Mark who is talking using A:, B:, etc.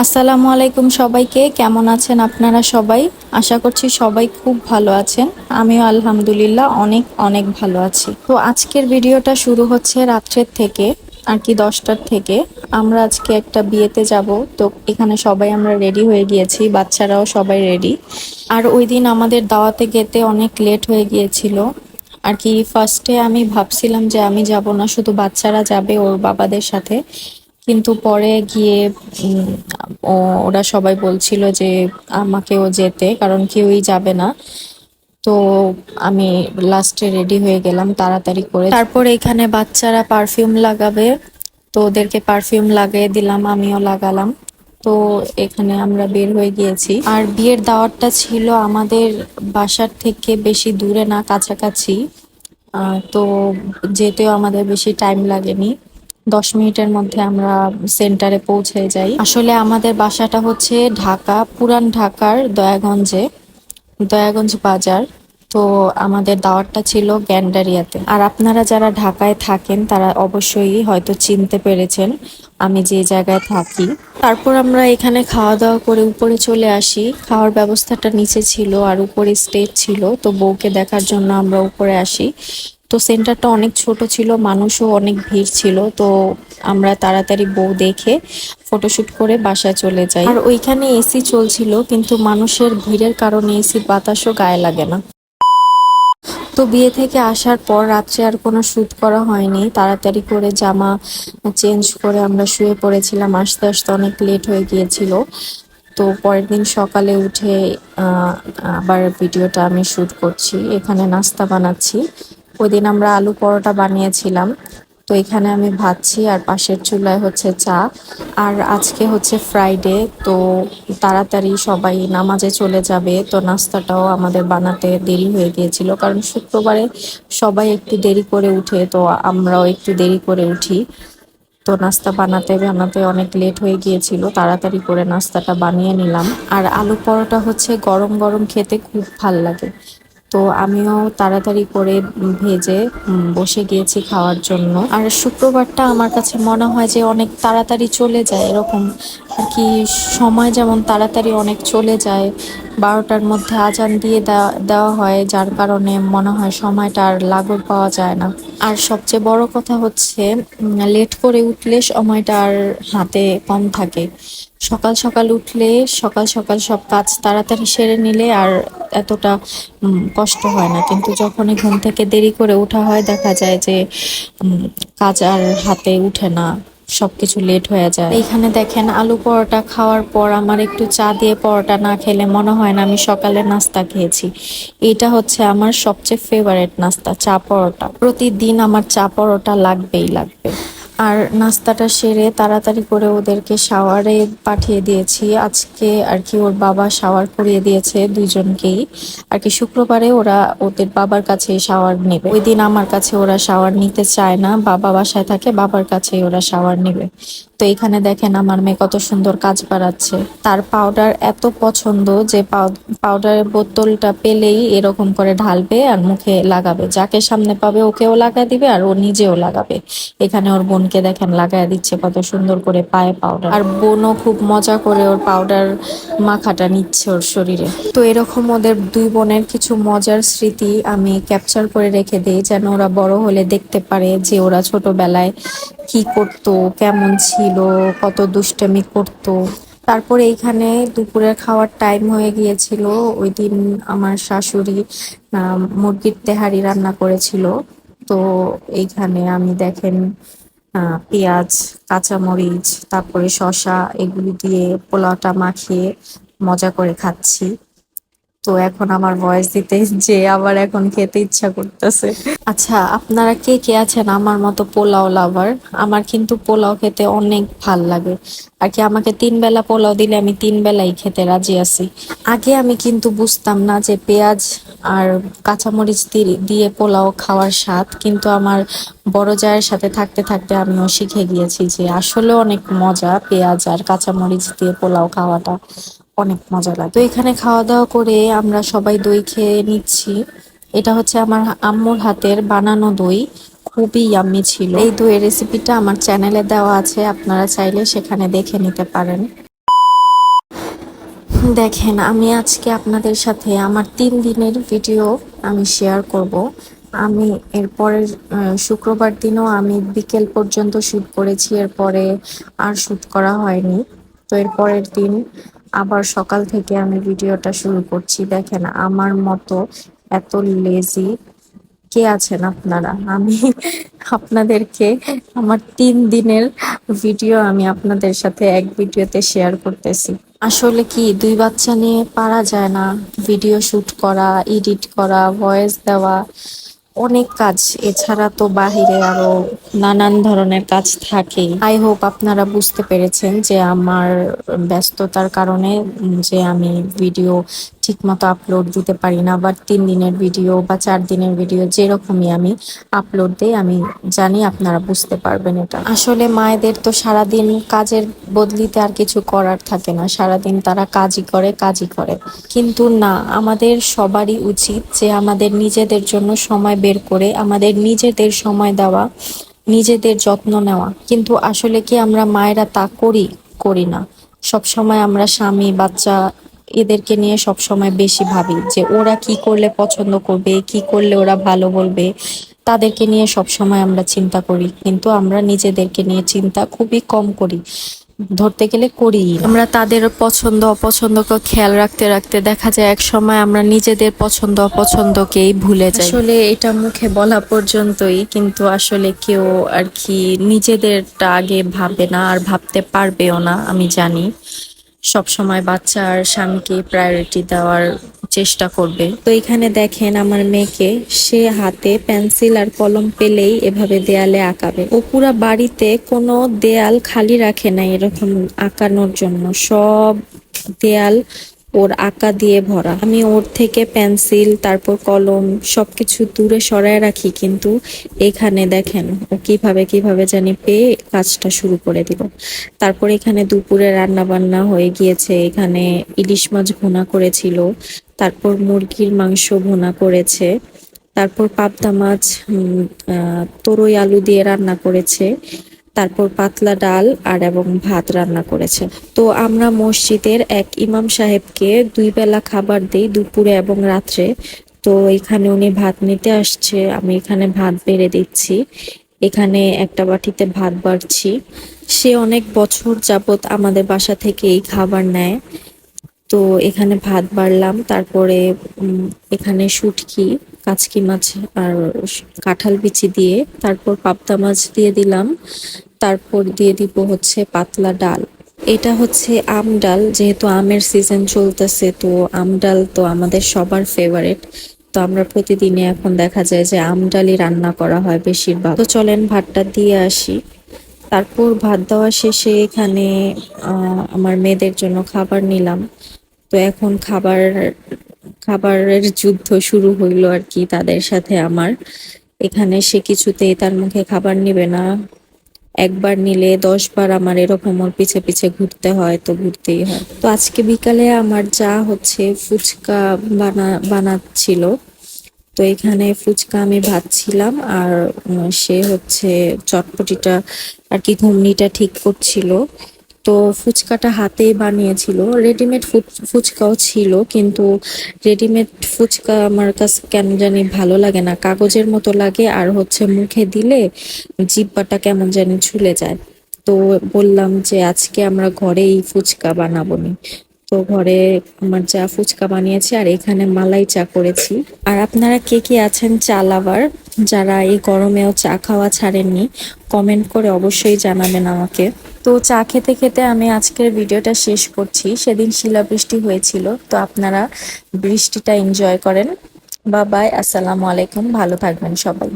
A: আসসালামু আলাইকুম সবাইকে, কেমন আছেন আপনারা সবাই? আশা করছি সবাই খুব ভালো আছেন। আমিও আলহামদুলিল্লাহ অনেক অনেক ভালো আছি। তো আজকের ভিডিওটা শুরু হচ্ছে রাত্রের থেকে, আর কি দশটার থেকে। আমরা আজকে একটা বিয়েতে যাব, তো এখানে সবাই আমরা রেডি হয়ে গিয়েছি, বাচ্চারাও সবাই রেডি আর ওই দিন আমাদের দাওয়াতে গেতে অনেক লেট হয়ে গিয়েছিল। আর কি ফার্স্টে আমি ভাবছিলাম যে আমি যাব না, শুধু বাচ্চারা যাবে ওর বাবাদের সাথে। কিন্তু পরে গিয়ে ওরা সবাই বলছিল যে আমাকেও যেতে, কারণ কেউই যাবে না। তো আমি লাস্টে রেডি হয়ে গেলাম তাড়াতাড়ি করে। তারপরে এখানে বাচ্চারা পারফিউম লাগাবে। তো ওদেরকে পারফিউম লাগিয়ে দিলাম, আমিও লাগালাম। তো এখানে আমরা বের হয়ে গিয়েছি। আর বিয়ের দাওয়াতটা ছিল আমাদের বাসার থেকে বেশি দূরে না, কাছাকাছি। তো যেতেও আমাদের বেশি টাইম লাগেনি। দশ মিনিটের মধ্যে আমরা সেন্টারে পৌঁছে যাই। আসলে আমাদের বাসাটা হচ্ছে ঢাকা, পুরান ঢাকার দয়াগঞ্জে, দয়াগঞ্জ বাজার। তো আমাদের দাওয়াতটা ছিল গ্যান্ডারিয়াতে। আর আপনারা যারা ঢাকায় থাকেন, তারা অবশ্যই হয়তো চিনতে পেরেছেন আমি যে জায়গায় থাকি। তারপর আমরা এখানে খাওয়া দাওয়া করে উপরে চলে আসি। খাওয়ার ব্যবস্থাটা নিচে ছিল আর উপরে স্টেজ ছিল। তো বউকে দেখার জন্য আমরা উপরে আসি। তো সেন্টারটা অনেক ছোট ছিল, মানুষও অনেক ভিড় ছিল, তো আমরা তাড়াতাড়ি বউ দেখে ফটোশুট করে বাসায় চলে যাই। আর ওইখানে এসি চলছিল, কিন্তু মানুষের ভিড়ের কারণে এসির বাতাসও গায়ে লাগে না। তো বিয়ে থেকে আসার পর রাত্রে আর কোনো শ্যুট করা হয়নি, তাড়াতাড়ি করে জামা চেঞ্জ করে আমরা শুয়ে পড়েছিলাম, আস্তে আস্তে অনেক লেট হয়ে গিয়েছিল। তো পরের দিন সকালে উঠে আবার ভিডিওটা আমি শ্যুট করছি, এখানে নাস্তা বানাচ্ছি। ওই দিন আমরা আলু পরোটা বানিয়েছিলাম। তো এখানে আমি ভাজছি আর পাশের চুলায় হচ্ছে চা। আর আজকে হচ্ছে ফ্রাইডে তো তাড়াতাড়ি সবাই নামাজে চলে যাবে। তো নাস্তাটাও আমাদের বানাতে দেরি হয়ে গিয়েছিল। কারণ শুক্রবারে সবাই একটু দেরি করে উঠে, তো আমরাও একটু দেরি করে উঠি। তো নাস্তা বানাতে বানাতে অনেক লেট হয়ে গিয়েছিল। তাড়াতাড়ি করে নাস্তাটা বানিয়ে নিলাম। আর আলু পরোটা হচ্ছে গরম গরম খেতে খুব ভালো লাগে। তো আমিও তাড়াতাড়ি করে ভেজে বসে গিয়েছি খাওয়ার জন্য। আর শুক্রবারটা আমার কাছে মনে হয় যে অনেক তাড়াতাড়ি চলে যায়, এরকম আর কি সময় যেমন তাড়াতাড়ি অনেক চলে যায়, বারোটার মধ্যে আজান দিয়ে দেওয়া হয়, যার কারণে মনে হয় সময়টা আর লাগর পাওয়া যায় না। আর সবচেয়ে বড় কথা হচ্ছে লেট করে উঠলে সময়টা আর হাতে কম থাকে। সকাল সকাল উঠলে, সকাল সকাল সব কাজ তাড়াতাড়ি সেরে নিলে আর এতটা কষ্ট হয় না। কিন্তু যখনই ঘুম থেকে দেরি করে ওঠা হয়, দেখা যায় যে কাজ আর হাতে উঠে না। সবকিছু লেট হয়ে যায়। এখানে দেখেন, আলু পরোটা খাওয়ার পর আমার একটু চা দিয়ে পরোটা না খেলে মনে হয় না আমি সকালে নাস্তা খেয়েছি। এটা হচ্ছে আমার সবচেয়ে ফেভারিট নাস্তা, চা পরোটা। প্রতিদিন আমার চা পরোটা লাগবেই লাগবে। আর নাস্তাটা সেরে তাড়াতাড়ি করে ওদেরকে শাওয়ারে পাঠিয়ে দিয়েছি। আজকে আর কি ওর বাবা শাওয়ার করিয়ে দিয়েছে দুইজনকেই আর কি শুক্রবারে ওরা ওদের বাবার কাছে শাওয়ার নেবে। ওই দিন আমার কাছে ওরা শাওয়ার নিতে চায় না। বাবা বাসায় থাকে, বাবার কাছে ওরা শাওয়ার নেবে। তো এখানে দেখেন আমার মেয়ে কত সুন্দর কাজ বাড়াচ্ছে। তার পাউডার এত পছন্দ যে পাউ- পাউডারের বোতলটা পেলেই এরকম করে ঢালবে আর মুখে লাগাবে। যাকে সামনে পাবে ওকেও লাগা দিবে আর ও নিজেও লাগাবে। এখানে ওর বোনকে দেখেন, লাগায় দিচ্ছে কত সুন্দর করে পায়ে পাউডার আর বোনও খুব মজা করে ওর পাউডার মাখাটা নিচ্ছে ওর শরীরে। তো এরকম ওদের দুই বোনের কিছু মজার স্মৃতি আমি ক্যাপচার করে রেখে দিই, যেন ওরা বড় হলে দেখতে পারে যে ওরা ছোটবেলায় কি করতো, কেমন ছিল, কত দুষ্টামি করতো। তারপর এইখানে দুপুরের খাওয়ার টাইম হয়ে গিয়েছিল। ওই দিন আমার শাশুড়ি মুরগির তেহারি রান্না করেছিল। তো এইখানে আমি দেখেন পেঁয়াজ কাঁচামরিচ তারপরে শসা এগুলি দিয়ে পোলাওটা মাখিয়ে মজা করে খাচ্ছি। তো এখন আমার ভয়েস দিতে যে আবার এখন খেতে ইচ্ছা করতেছে। আচ্ছা আপনারা কে কে আছেন আমার মতো পোলাও লাভার আমার কিন্তু পোলাও খেতে অনেক ভালো লাগে। আর কি আমাকে তিন বেলা পোলাও দিলে আমি তিন বেলাই খেতে রাজি আছি। আগে আমি কিন্তু বুঝতাম না যে পেঁয়াজ আর কাঁচামরিচ দিয়ে পোলাও খাওয়ার স্বাদ, কিন্তু আমার বড় জায়ের সাথে থাকতে থাকতে আমিও শিখে গিয়েছি যে আসলে অনেক মজা পেঁয়াজ আর কাঁচামরিচ দিয়ে পোলাও খাওয়াটা। অনেক মজা লাগে। তো এখানে খাওয়া দাওয়া করে আমরা সবাই দই খেয়ে নিচ্ছি। এটা হচ্ছে আমার আম্মুর হাতের বানানো দই। খুবই ইয়াম্মি ছিল। এই দইয়ের রেসিপিটা আমার চ্যানেলে দেওয়া আছে, আপনারা চাইলে সেখানে দেখে নিতে পারেন। দেখেন, আমি আজকে আপনাদের সাথে আমার তিন দিনের ভিডিও আমি শেয়ার করব। আমি এরপরের শুক্রবার দিনও আমি বিকেল পর্যন্ত শ্যুট করেছি, এরপরে আর শ্যুট করা হয়নি। তো এরপরের দিন আবার সকাল থেকে আমি ভিডিওটা শুরু করছি। দেখেন, আমার মতো এত লেজি কে আছেন আপনারা? আমি আপনাদেরকে আমার তিন দিনের ভিডিও আমি আপনাদের সাথে এক ভিডিওতে শেয়ার করতেছি। আসলে কি, দুই বাচ্চা নিয়ে পারা যায় না? ভিডিও শুট করা এডিট করা ভয়েস দেওয়া অনেক কাজ, এছাড়া তো বাহিরে আরও নানান ধরনের কাজ থাকে আই হোপ আপনারা বুঝতে পেরেছেন যে আমার ব্যস্ততার কারণে যে আমি ভিডিও ঠিকমতো আপলোড দিতে পারি না, বা তিন দিনের ভিডিও বা চার দিনের ভিডিও যেরকমই আমি আপলোড দিই, আমি জানি আপনারা বুঝতে পারবেন এটা। আসলে মায়েদের তো সারাদিন কাজের বদলিতে আর কিছু করার থাকে না, সারাদিন তারা কাজই করে কাজই করে। কিন্তু না, আমাদের সবারই উচিত যে আমাদের নিজেদের জন্য সময় বের করে, আমাদের নিজেদের সময় দেওয়া, নিজেদের যত্ন নেওয়া। কিন্তু আসলে কি আমরা মায়েরা তা করি করি না? সব সময় আমরা স্বামী, বাচ্চা এদেরকে নিয়ে সব সময় বেশি ভাবি যে ওরা কি করলে পছন্দ করবে কি করলে ওরা ভালো বলবে তাদেরকে নিয়ে সব সময় আমরা চিন্তা করি। কিন্তু আমরা নিজেদেরকে নিয়ে চিন্তা খুবই কম করি ধরতে গেলে করি আমরা তাদের পছন্দ অপছন্দকে খেয়াল রাখতে রাখতে দেখা যায় এক সময় আমরা নিজেদের পছন্দ অপছন্দকেই ভুলে যাই। আসলে এটা মুখে বলা পর্যন্তই কিন্তু আসলে কেউ আর কি নিজেদেরটা আগে ভাবে না আর ভাবতে পারবেও না আমি জানি। সব সময় বাচ্চা আর স্বামীকে প্রায়োরিটি দেওয়ার চেষ্টা করবে। তো এখানে দেখেন আমার মেয়েকে সে হাতে পেন্সিল আর কলম পেলেই এভাবে দেয়ালে আঁকাবে। ও পুরা বাড়িতে কোনো দেয়াল খালি রাখে না এরকম আঁকানোর জন্য। সব দেয়াল ওর আঁকা দিয়ে ভরা। আমি ওর থেকে পেন্সিল, তারপর কলম সবকিছু দূরে সরায় রাখি, কিন্তু এখানে দেখেন ও কীভাবে কীভাবে জানি পেয়ে কাজটা শুরু করে দিল। তারপর এখানে দুপুরে রান্না বান্না হয়ে গিয়েছে, এখানে ইলিশ মাছ ভুনা করেছিল, তারপর মুরগির মাংস ভুনা করেছে, তারপর পাবদা মাছ তরই আলু দিয়ে রান্না করেছে তারপর পাতলা ডাল আর এবং ভাত রান্না করেছে। তো আমরা মসজিদের এক ইমাম সাহেবকে দুই বেলা খাবার দিই দুপুরে এবং রাত্রে। তো এখানে উনি ভাত নিতে আসছে, আমি এখানে ভাত বেড়ে দিচ্ছি। এখানে একটা বাটিতে ভাত বাড়ছি। সে অনেক বছর যাবত আমাদের বাসা থেকে এই খাবার নেয়। তো এখানে ভাত বাড়লাম, তারপরে এখানে শুটকি। কাচকি মাছ আর কাঁঠাল বিচি দিয়ে, তারপর পাবদা মাছ দিয়ে দিলাম। তারপর দিয়ে দিব হচ্ছে পাতলা ডাল। এটা হচ্ছে আম ডাল, যেহেতু আমের সিজন চলতেছে, তো আম ডাল তো আমাদের সবার ফেভারেট তো আমরা প্রতিদিনই এখন দেখা যায় যে আম ডালই রান্না করা হয় বেশিরভাগ। তো চলেন ভাতটা দিয়ে আসি। তারপর ভাত দেওয়া শেষে এখানে আমার মেয়েদের জন্য খাবার নিলাম। তো এখন খাবার, খাবারের যুদ্ধ শুরু হইল আর কি তাদের সাথে আমার। এখানে সে কিছুতেই তার মুখে খাবার নিবে না। একবার নিলে দশ বার আমার এরকম ওর পিছে পিছে ঘুরতে হয়, তো ঘুরতেই হয়। তো আজকে বিকালে আমার যা হচ্ছে ফুচকা বানা, বানাচ্ছিল। তো এখানে ফুচকা আমি ভাজছিলাম আর সে হচ্ছে চটপটিটা আর কি ঘুমনিটা ঠিক করছিল। তো ফুচকাটা হাতেই বানিয়েছিল। রেডিমেড ফুচকাও ছিল, কিন্তু রেডিমেড ফুচকা আমার কাছে কেন জানি ভালো লাগে না। কাগজের মতো লাগে, আর হচ্ছে মুখে দিলে জিব্বাটা কেমন জানি ছুলে যায়। তো বললাম যে আজকে আমরা ঘরেই ফুচকা বানাবো নি। তো ঘরে আমার চা ফুচকা বানিয়েছি, আর এখানে মালাই চা করেছি। আর আপনারা কে কে আছেন চা লাভার? যারা এই গরমেও চা খাওয়া ছাড়েননি কমেন্ট করে অবশ্যই জানাবেন আমাকে। তো চা খেতে খেতে আমি আজকের ভিডিওটা শেষ করছি। সেদিন শিলাবৃষ্টি হয়েছিল, তো আপনারা বৃষ্টিটা এনজয় করেন। বা বাই আসসালামু আলাইকুম, ভালো থাকবেন সবাই।